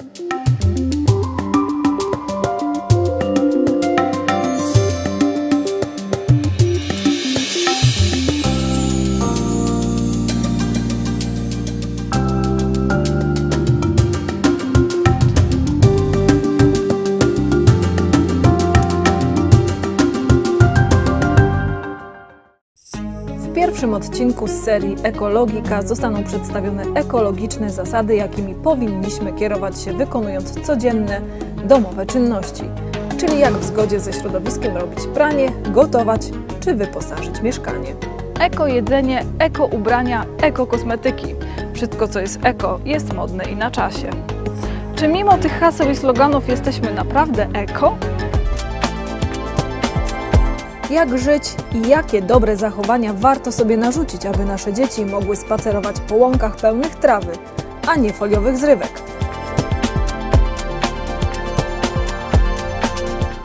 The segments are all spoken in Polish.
W pierwszym odcinku z serii Ekologika zostaną przedstawione ekologiczne zasady, jakimi powinniśmy kierować się wykonując codzienne domowe czynności, czyli jak w zgodzie ze środowiskiem robić pranie, gotować czy wyposażyć mieszkanie. Eko jedzenie, eko ubrania, eko kosmetyki. Wszystko, co jest eko, jest modne i na czasie. Czy mimo tych haseł i sloganów jesteśmy naprawdę eko? Jak żyć i jakie dobre zachowania warto sobie narzucić, aby nasze dzieci mogły spacerować po łąkach pełnych trawy, a nie foliowych zrywek.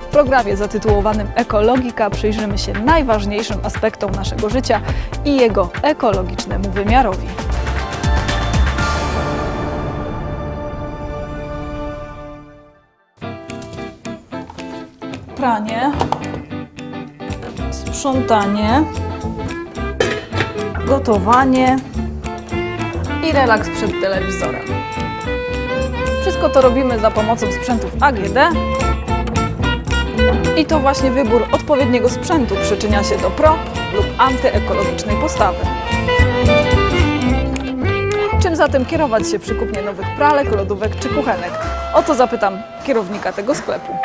W programie zatytułowanym Ekologika przyjrzymy się najważniejszym aspektom naszego życia i jego ekologicznemu wymiarowi. Pranie, sprzątanie, gotowanie i relaks przed telewizorem. Wszystko to robimy za pomocą sprzętów AGD, i to właśnie wybór odpowiedniego sprzętu przyczynia się do pro lub antyekologicznej postawy. Czym zatem kierować się przy kupnie nowych pralek, lodówek czy kuchenek? O to zapytam kierownika tego sklepu.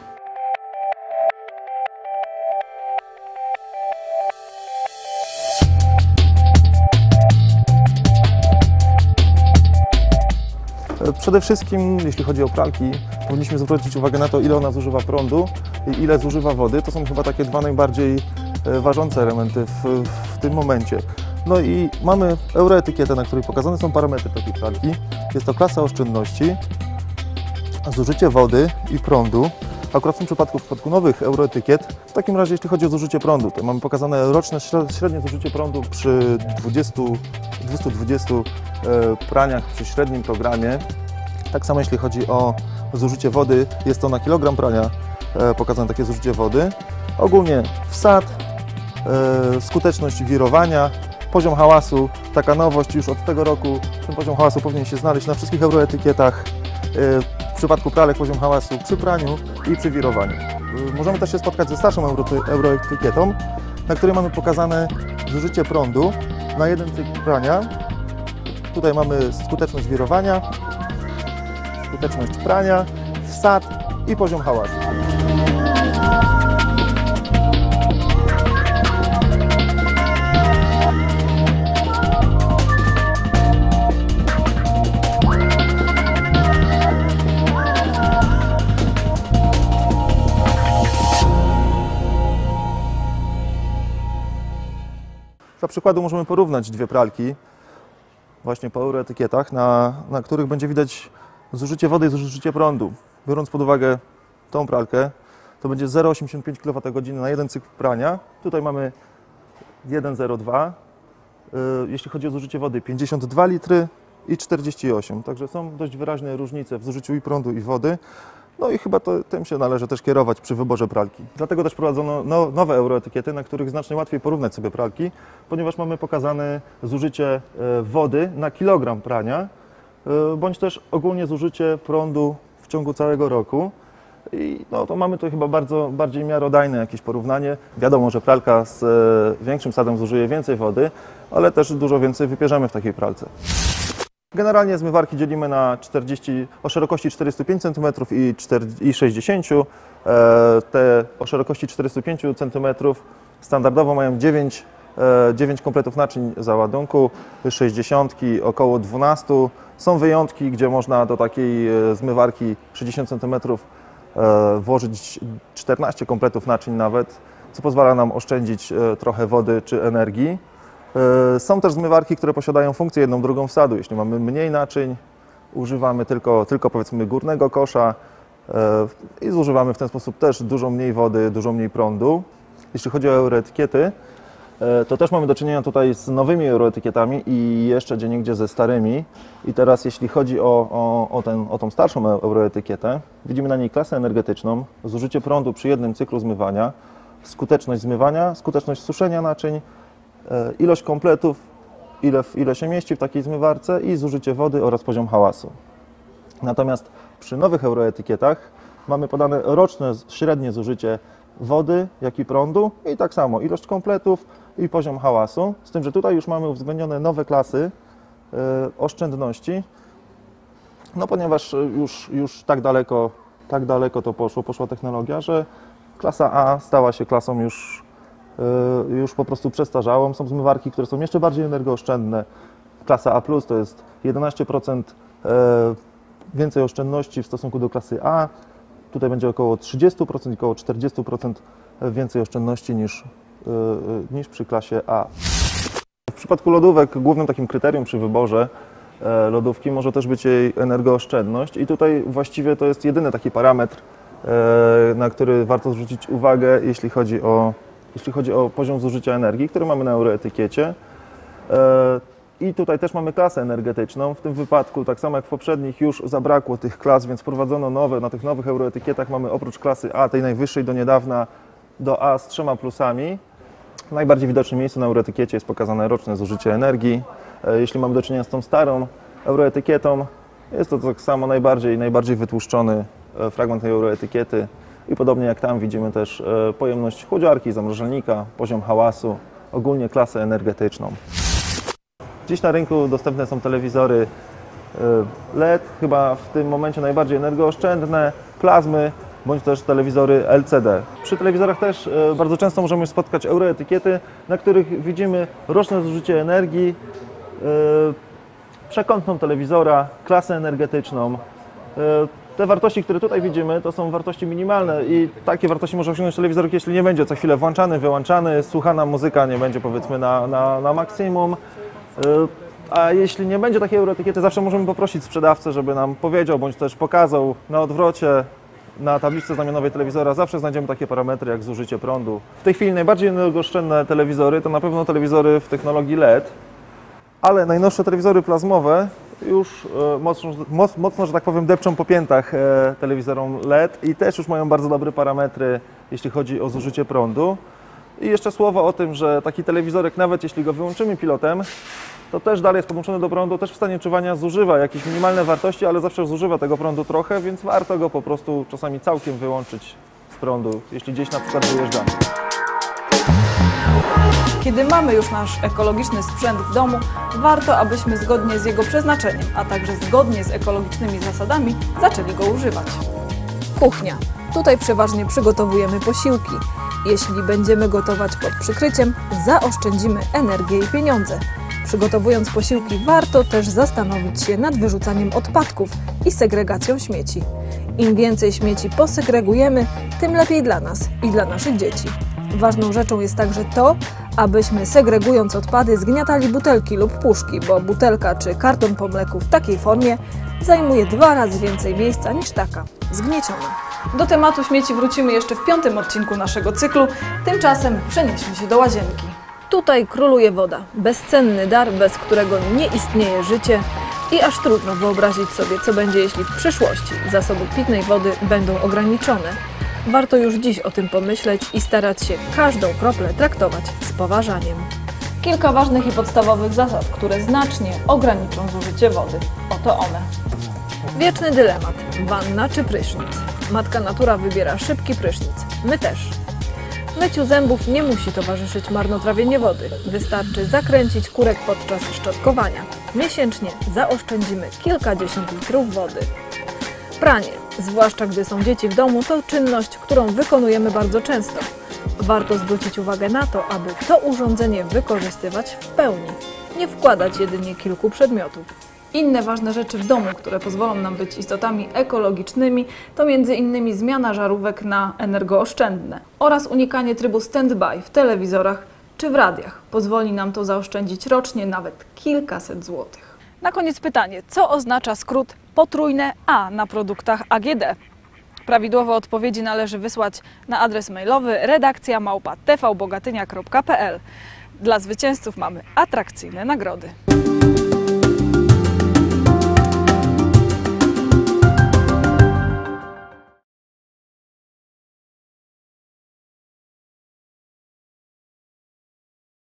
Przede wszystkim, jeśli chodzi o pralki, powinniśmy zwrócić uwagę na to, ile ona zużywa prądu i ile zużywa wody. To są chyba takie dwa najbardziej e, ważące elementy w, w tym momencie. No i mamy euroetykietę, na której pokazane są parametry takiej pralki. Jest to klasa oszczędności, zużycie wody i prądu. Akurat w tym przypadku, w przypadku nowych euroetykiet, w takim razie jeśli chodzi o zużycie prądu, to mamy pokazane roczne śre- średnie zużycie prądu przy 20, 220 e, praniach przy średnim programie. Tak samo jeśli chodzi o zużycie wody, jest to na kilogram prania e, pokazane takie zużycie wody. Ogólnie wsad, e, skuteczność wirowania, poziom hałasu, taka nowość już od tego roku, ten poziom hałasu powinien się znaleźć na wszystkich euroetykietach. Przypadku pralek poziom hałasu przy praniu i przy wirowaniu. E, Możemy też się spotkać ze starszą euro- euroetykietą, na której mamy pokazane zużycie prądu na jeden cykl prania. Tutaj mamy skuteczność wirowania, skuteczność prania, wsad i poziom hałasu. Przykładu możemy porównać dwie pralki, właśnie po euroetykietach, na, na których będzie widać zużycie wody i zużycie prądu. Biorąc pod uwagę tą pralkę, to będzie 0,85 kWh na jeden cykl prania. Tutaj mamy 1,02. Y, Jeśli chodzi o zużycie wody, 52 litry i 48. Także są dość wyraźne różnice w zużyciu i prądu, i wody. No i chyba to, tym się należy też kierować przy wyborze pralki. Dlatego też prowadzono no, nowe euroetykiety, na których znacznie łatwiej porównać sobie pralki, ponieważ mamy pokazane zużycie e, wody na kilogram prania, e, bądź też ogólnie zużycie prądu w ciągu całego roku. I no, to mamy tu chyba bardzo bardziej miarodajne jakieś porównanie. Wiadomo, że pralka z e, większym sadem zużyje więcej wody, ale też dużo więcej wypierzemy w takiej pralce. Generalnie zmywarki dzielimy na 40, o szerokości 45 cm i, 4, i 60 E, Te o szerokości 45 cm standardowo mają 9, e, 9 kompletów naczyń załadunku, 60 około 12. Są wyjątki, gdzie można do takiej e, zmywarki 60 cm e, włożyć 14 kompletów naczyń nawet, co pozwala nam oszczędzić e, trochę wody czy energii. E, Są też zmywarki, które posiadają funkcję jedną, drugą wsadu. Jeśli mamy mniej naczyń, używamy tylko, tylko powiedzmy górnego kosza e, i zużywamy w ten sposób też dużo mniej wody, dużo mniej prądu. Jeśli chodzi o euroetykiety, e, to też mamy do czynienia tutaj z nowymi euroetykietami i jeszcze gdzieniegdzie ze starymi. I teraz jeśli chodzi o, o, o, ten, o tą starszą euroetykietę, widzimy na niej klasę energetyczną, zużycie prądu przy jednym cyklu zmywania, skuteczność zmywania, skuteczność suszenia naczyń, ilość kompletów, ile, ile się mieści w takiej zmywarce i zużycie wody oraz poziom hałasu. Natomiast przy nowych euroetykietach mamy podane roczne średnie zużycie wody, jak i prądu i tak samo ilość kompletów i poziom hałasu. Z tym, że tutaj już mamy uwzględnione nowe klasy e, oszczędności, no ponieważ e, już, już tak, daleko, tak daleko to poszło, poszła technologia, że klasa A stała się klasą już, e, już po prostu przestarzałą. Są zmywarki, które są jeszcze bardziej energooszczędne. Klasa A+, to jest 11% e, więcej oszczędności w stosunku do klasy A. Tutaj będzie około 30%, około 40% więcej oszczędności niż, e, niż przy klasie A. W przypadku lodówek głównym takim kryterium przy wyborze lodówki może też być jej energooszczędność i tutaj właściwie to jest jedyny taki parametr, na który warto zwrócić uwagę, jeśli chodzi o, jeśli chodzi o poziom zużycia energii, który mamy na euroetykiecie. E, I tutaj też mamy klasę energetyczną. W tym wypadku, tak samo jak w poprzednich, już zabrakło tych klas, więc wprowadzono nowe. Na tych nowych euroetykietach mamy oprócz klasy A, tej najwyższej do niedawna, do A z trzema plusami. W najbardziej widocznym miejscu na euroetykiecie jest pokazane roczne zużycie energii. E, Jeśli mamy do czynienia z tą starą euroetykietą, jest to tak samo najbardziej, najbardziej wytłuszczony e, fragment tej euroetykiety. I podobnie jak tam widzimy też e, pojemność chłodziarki, zamrażalnika, poziom hałasu, ogólnie klasę energetyczną. Dziś na rynku dostępne są telewizory e, LED, chyba w tym momencie najbardziej energooszczędne, plazmy, bądź też telewizory LCD. Przy telewizorach też e, bardzo często możemy spotkać euroetykiety, na których widzimy roczne zużycie energii, przekątną telewizora, klasę energetyczną. Te wartości, które tutaj widzimy, to są wartości minimalne i takie wartości może osiągnąć telewizor, jeśli nie będzie co chwilę włączany, wyłączany, słuchana muzyka nie będzie powiedzmy na, na, na maksimum. E, A jeśli nie będzie takiej euroetykiety, zawsze możemy poprosić sprzedawcę, żeby nam powiedział bądź też pokazał na odwrocie, na tabliczce znamionowej telewizora zawsze znajdziemy takie parametry jak zużycie prądu. W tej chwili najbardziej energooszczędne telewizory to na pewno telewizory w technologii LED, ale najnowsze telewizory plazmowe już e, mocno, moc- mocno, że tak powiem, depczą po piętach e, telewizorom LED i też już mają bardzo dobre parametry, jeśli chodzi o zużycie prądu. I jeszcze słowo o tym, że taki telewizorek, nawet jeśli go wyłączymy pilotem, to też dalej jest podłączony do prądu, też w stanie czuwania zużywa jakieś minimalne wartości, ale zawsze zużywa tego prądu trochę, więc warto go po prostu czasami całkiem wyłączyć z prądu, jeśli gdzieś na przykład wyjeżdżamy. Kiedy mamy już nasz ekologiczny sprzęt w domu, warto, abyśmy zgodnie z jego przeznaczeniem, a także zgodnie z ekologicznymi zasadami, zaczęli go używać. Kuchnia. Tutaj przeważnie przygotowujemy posiłki. Jeśli będziemy gotować pod przykryciem, zaoszczędzimy energię i pieniądze. Przygotowując posiłki, warto też zastanowić się nad wyrzucaniem odpadków i segregacją śmieci. Im więcej śmieci posegregujemy, tym lepiej dla nas i dla naszych dzieci. Ważną rzeczą jest także to, abyśmy segregując odpady zgniatali butelki lub puszki, bo butelka czy karton po mleku w takiej formie zajmuje dwa razy więcej miejsca niż taka zgnieciona. Do tematu śmieci wrócimy jeszcze w piątym odcinku naszego cyklu. Tymczasem przenieśmy się do łazienki. Tutaj króluje woda, bezcenny dar, bez którego nie istnieje życie i aż trudno wyobrazić sobie, co będzie, jeśli w przyszłości zasoby pitnej wody będą ograniczone. Warto już dziś o tym pomyśleć i starać się każdą kroplę traktować z poważaniem. Kilka ważnych i podstawowych zasad, które znacznie ograniczą zużycie wody. Oto one. Wieczny dylemat: wanna czy prysznic? Matka natura wybiera szybki prysznic. My też. Myciu zębów nie musi towarzyszyć marnotrawienie wody. Wystarczy zakręcić kurek podczas szczotkowania. Miesięcznie zaoszczędzimy kilkadziesiąt litrów wody. Pranie, zwłaszcza gdy są dzieci w domu, to czynność, którą wykonujemy bardzo często. Warto zwrócić uwagę na to, aby to urządzenie wykorzystywać w pełni, nie wkładać jedynie kilku przedmiotów. Inne ważne rzeczy w domu, które pozwolą nam być istotami ekologicznymi, to m.in. zmiana żarówek na energooszczędne oraz unikanie trybu standby w telewizorach czy w radiach. Pozwoli nam to zaoszczędzić rocznie nawet kilkaset złotych. Na koniec pytanie, co oznacza skrót potrójne A na produktach AGD? Prawidłowe odpowiedzi należy wysłać na adres mailowy redakcja małpa tvbogatynia.pl. Dla zwycięzców mamy atrakcyjne nagrody.